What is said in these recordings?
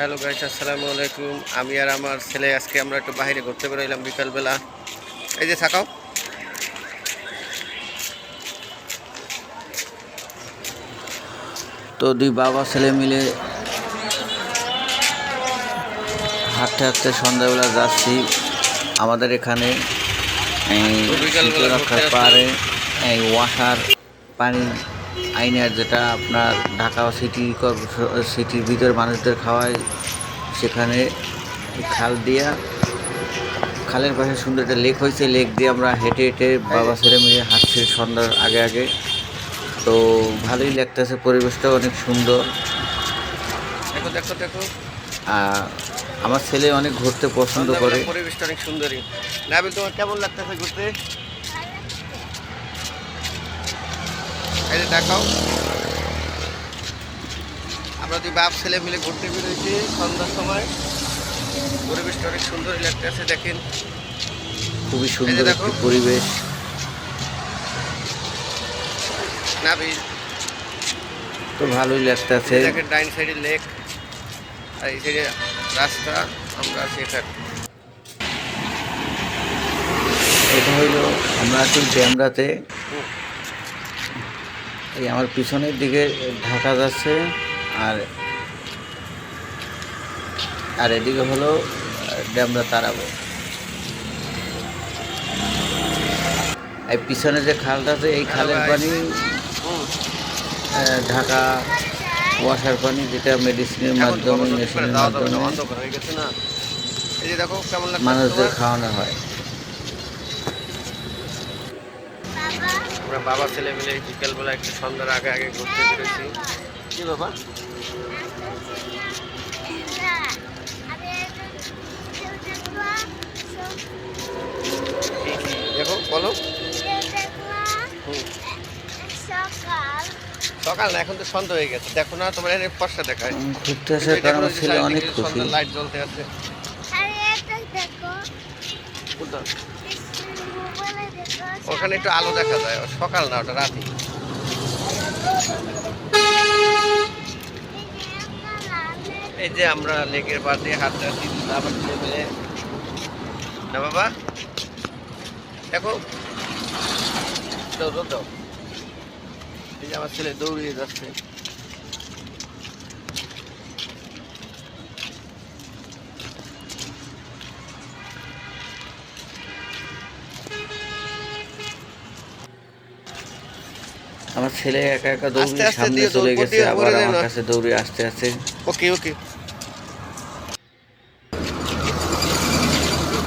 Hello guys আসসালামু আলাইকুম। আমি আর আমার ছেলে আজকে আমরা একটু বাইরে ঘুরতে বেরোইলাম বিকালবেলা। এই যে থাকাও। তো দুই বাবা ছেলে মিলে হাঁটতে হাঁটতে সন্ধ্যাবেলা যাচ্ছি আমাদের এখানে। এই ওয়াসার পানি আইনের যেটা আপনার ঢাকা সিটি সিটির ভিতর মানুষদের খাওয়ায় সেখানে খাল দিয়া খালের পাশে সুন্দর একটা লেক হয়েছে লেক দিয়ে আমরা হেঁটে হেঁটে বাবা ছেলে মিলে হাঁটছি সন্ধ্যার আগে আগে। তো ভালোই লাগতেছে পরিবেশটাও অনেক সুন্দর। দেখো দেখো দেখো। আমার ছেলে অনেক ঘুরতে পছন্দ করে। পরিবেশটা অনেক সুন্দরই। নাবিল তোমার কেমন লাগতেছে ঘুরতে এই যে দেখাও। আমরা দুই বাপ ছেলে মিলে ঘুরতে বেরোয়েছি সন্ধ্যার সময়। পরিবেশটা অনেক সুন্দরই লাগতেছে দেখেন। খুবই সুন্দর দেখো। একটি পরিবেশ। নাবিল। তো ভালোই লাগতেছে। দেখেন ডাইন সাইডে লেক আর এই সাইডে রাস্তা আমরা আছি এখানে। এটা হইল আমরা আছি ড্যামরাতে। এই আমার পিছনের দিকে ঢাকা যাচ্ছে আর আর এদিকে হলো ড্যামরা তারাবো। এই পিছনে যে খালটা আছে এই খালের পানি ঢাকা ওয়াশার পানি যেটা মেডিসিনের মাধ্যমে মেশিনের মাধ্যমে মানুষদের খাওয়ানো হয়। আমরা বাবা ছেলে মিলে বিকেলবেলা একটু সন্ধ্যার আগে আগে ঘুরতে বেরোছি কি বাবা? দেখো বলো। হুম। সকাল না এখন তো সন্ধ্যা হয়ে গেছে। দেখো না তোমার এখানে ফর্সা দেখায়। ঘুরতে আসার পর ছেলে অনেক খুশি। লাইট জ্বলতে আছে কোনটা? ওখানে একটু আলো দেখা যায় সকাল না, ওটা রাতি। এই যে আমরা লেকের পাড় দিয়ে হাঁটতে হাঁটছি আবার ছেলে না বাবা? দেখো। দাও দাও। এই যে আমার ছেলে দৌড়িয়ে যাচ্ছে। আমার ছেলে একা একা দৌড়ে সামনে চলে গেছে আবার আমার কাছে দৌড়ে আসতে আসতে। ওকে ওকে।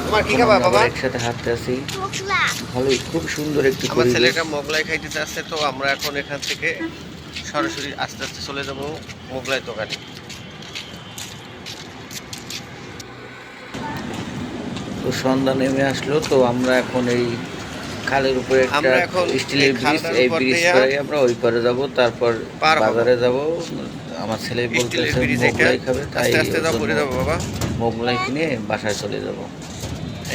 তোমার কি খাবা বাবা? একসাথে হাঁটতে আসি। ভালোই খুব সুন্দর একটি আমার ছেলেটা মোগলাই খাইতে তো আমরা এখন এখান থেকে সরাসরি আস্তে আস্তে চলে যাব মোগলাই দোকানে। তো সন্ধ্যা নেমে আসলো তো আমরা এখন এই খালের উপরে আমরা এখন স্টিলের ব্রিজ এই ব্রিজ করে আমরা ওই পারে যাব তারপর বাজারে যাব। আমার ছেলে স্টিলের বলতেছে মোগলাই খাবে তাই আস্তে আস্তে জন্য যাব বাবা। মোগলাই কিনে বাসায় চলে যাব।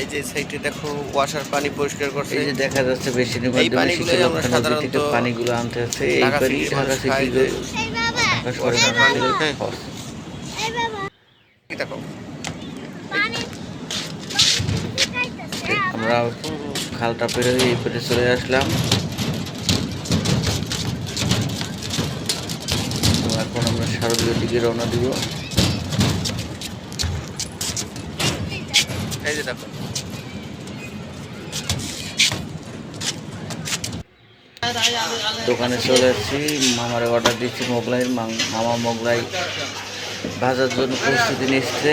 এই যে সাইডে দেখো ওয়াশার পানি পরিষ্কার করছে। এই যে দেখা যাচ্ছে এই থেকে সাধারণত পানিগুলো আনতে হচ্ছে এইবারই সিটি ঢাকা সিটি। ঢাকা দেখো। আমরা খালটা পেরে এই পেটে চলে আসলাম। এখন আমরা শারদীয় দিকে রওনা দিব। এই যে দেখো। দোকানে চলে আসছি, মামার অর্ডার দিচ্ছি মোগলাইয়ের মামা মোগলাই ভাজার জন্য প্রস্তুতি নিচ্ছে।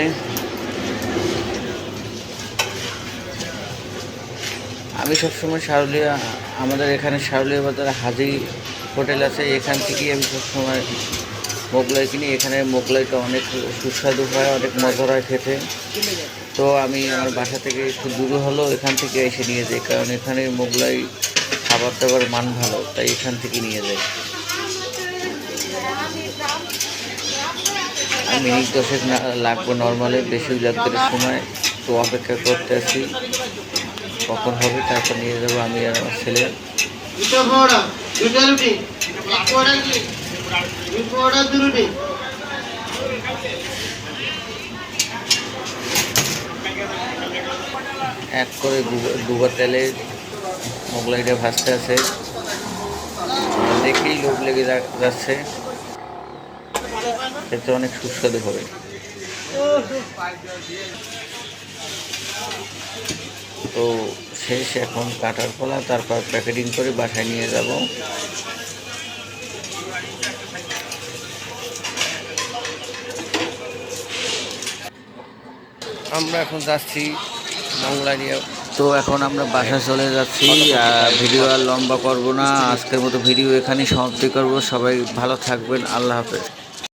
আমি সবসময় শারুলিয়া, আমাদের এখানে শারুলিয়া বাজার হাজি হোটেল আছে, এখান থেকেই আমি সবসময় মোগলাই কিনি এখানে মোগলাইটা অনেক সুস্বাদু হয়, অনেক মজা হয় খেতে। তো আমি আমার বাসা থেকে একটু দূরে হলেও এখান থেকে এসে নিয়ে যাই, কারণ এখানে মোগলাই খাবার দাবার মান ভালো, তাই এখান থেকে নিয়ে যাই। মিনিট দশেক না, লাগবে নর্মালে বেশি লাগবে সময়। তো অপেক্ষা করতে আছি কখন হবে তারপর নিয়ে যাব আমি আর আমার ছেলে। এক করে ডুবা তেলে মোগলাইটা ভাসতে আছে। দেখেই লোভ লেগে যাচ্ছে। খেতে অনেক সুস্বাদু হবে। তো শেষ এখন কাটার পালা, তারপর প্যাকেটিং করে বাসায় নিয়ে যাব। আমরা এখন যাচ্ছি মংলারিয়া তো এখন আমরা বাসা চলে যাচ্ছি ভিডিও আর লম্বা করব না। আজকের মতো ভিডিও এখানেই সমাপ্তি করব। সবাই ভালো থাকবেন। আল্লাহ হাফেজ।